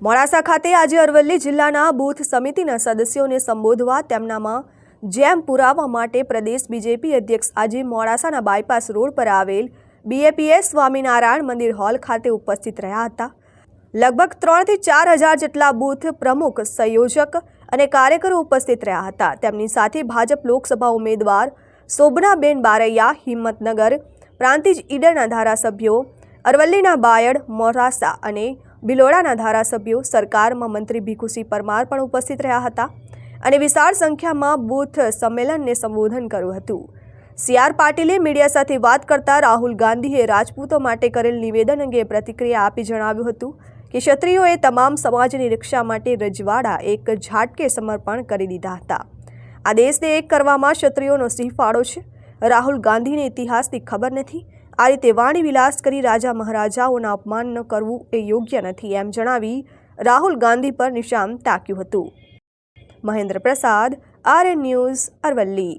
મોડાસા ખાતે આજે અરવલ્લી જિલ્લાના બૂથ સમિતિના સદસ્યોને સંબોધવા તેમનામાં જેમ પુરાવા માટે પ્રદેશ બીજેપી અધ્યક્ષ આજે મોડાસાના બાયપાસ રોડ પર આવેલ બીએપીએસ સ્વામિનારાયણ મંદિર હોલ ખાતે ઉપસ્થિત રહ્યા હતા. લગભગ ત્રણથી ચાર હજાર જેટલા બૂથ પ્રમુખ, સંયોજક અને કાર્યકરો ઉપસ્થિત રહ્યા હતા. તેમની સાથે ભાજપ લોકસભા ઉમેદવાર શોભનાબેન બારૈયા, હિંમતનગર પ્રાંતિજ ઈડરના ધારાસભ્યો અરવલ્લીના બાયડ મોરાસા અને ભિલોડાના ધારાસભ્યો, સરકારમાં મંત્રી ભીખુસિંહ પરમાર પણ ઉપસ્થિત રહ્યા હતા અને વિશાળ સંખ્યામાં બૂથ સંમેલનને સંબોધન કર્યું હતું. સી આર પાટીલે મીડિયા સાથે વાત કરતા રાહુલ ગાંધીએ રાજપૂતો માટે કરેલ નિવેદન અંગે પ્રતિક્રિયા આપી જણાવ્યું હતું કે ક્ષત્રિયોએ તમામ સમાજની રક્ષા માટે રજવાડા એક ઝાટકે સમર્પણ કરી દીધા હતા. આ દેશને એક કરવામાં ક્ષત્રિયોનો સિંહ ફાળો છે. રાહુલ ગાંધીને ઇતિહાસની ખબર નથી. આ રીતે વાણી વિલાસ કરી રાજા મહારાજાઓના અપમાન કરવું એ યોગ્ય નથી એમ જણાવી રાહુલ ગાંધી પર નિશાન તાક્યું હતું. મહેન્દ્ર પ્રસાદ આર એન ન્યૂઝ અરવલ્લી.